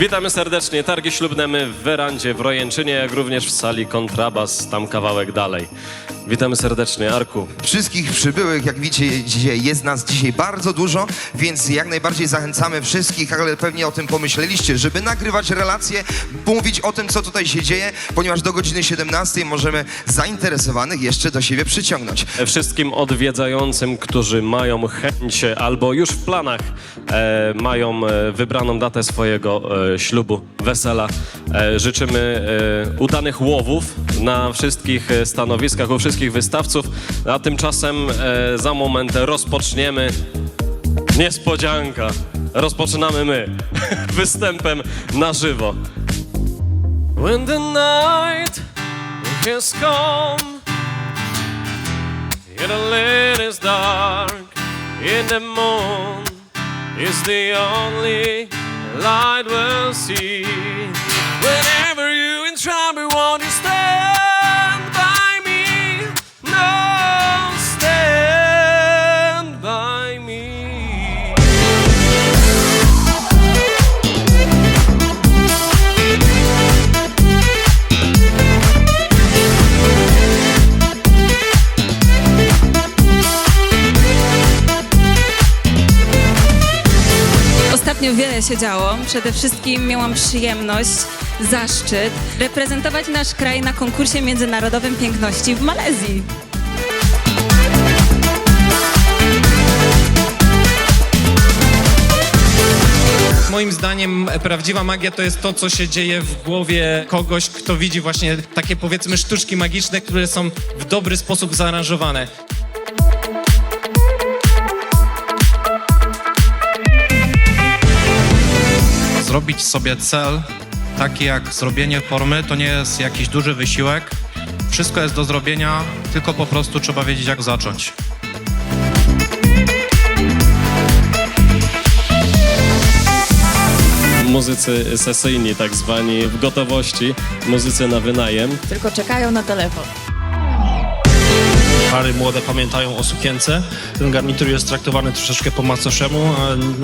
Witamy serdecznie. Targi ślubne my w Werandzie w Rojęczynie, jak również w sali Kontrabas, tam kawałek dalej. Witamy serdecznie, Arku. Wszystkich przybyłych, jak widzicie, dzisiaj jest nas dzisiaj bardzo dużo, więc jak najbardziej zachęcamy wszystkich, ale pewnie o tym pomyśleliście, żeby nagrywać relacje, mówić o tym, co tutaj się dzieje, ponieważ do godziny 17 możemy zainteresowanych jeszcze do siebie przyciągnąć. Wszystkim odwiedzającym, którzy mają chęć albo już w planach e, mają e, wybraną datę swojego e, ślubu, wesela, e, życzymy e, udanych łowów na wszystkich e, stanowiskach, u wszystkich wystawców, a tymczasem e, za moment rozpoczniemy niespodzianka. Rozpoczynamy my występem na żywo. When the night has come And the land is dark, and the moon is the only light we'll see. Whenever Ostatnio wiele się działo. Przede wszystkim miałam przyjemność, zaszczyt reprezentować nasz kraj na konkursie międzynarodowym piękności w Malezji. Moim zdaniem prawdziwa magia to jest to, co się dzieje w głowie kogoś, kto widzi właśnie takie powiedzmy sztuczki magiczne, które są w dobry sposób zaaranżowane. Zrobić sobie cel, taki jak zrobienie formy, to nie jest jakiś duży wysiłek. Wszystko jest do zrobienia, tylko po prostu trzeba wiedzieć, jak zacząć. Muzycy sesyjni, tak zwani, w gotowości, muzycy na wynajem. tylko czekają na telefon. Pary młode pamiętają o sukience. Ten garnitur jest traktowany troszeczkę po macoszemu,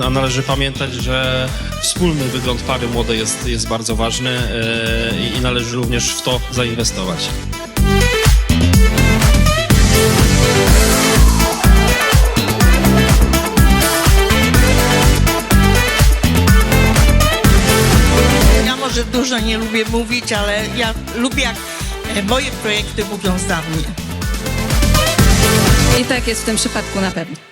a, należy pamiętać, że wspólny wygląd pary młodej jest, jest bardzo ważny e, i, i należy również w to zainwestować. Dużo nie lubię mówić, ale ja lubię jak e, moje projekty mówią za mnie. I tak jest w tym przypadku na pewno.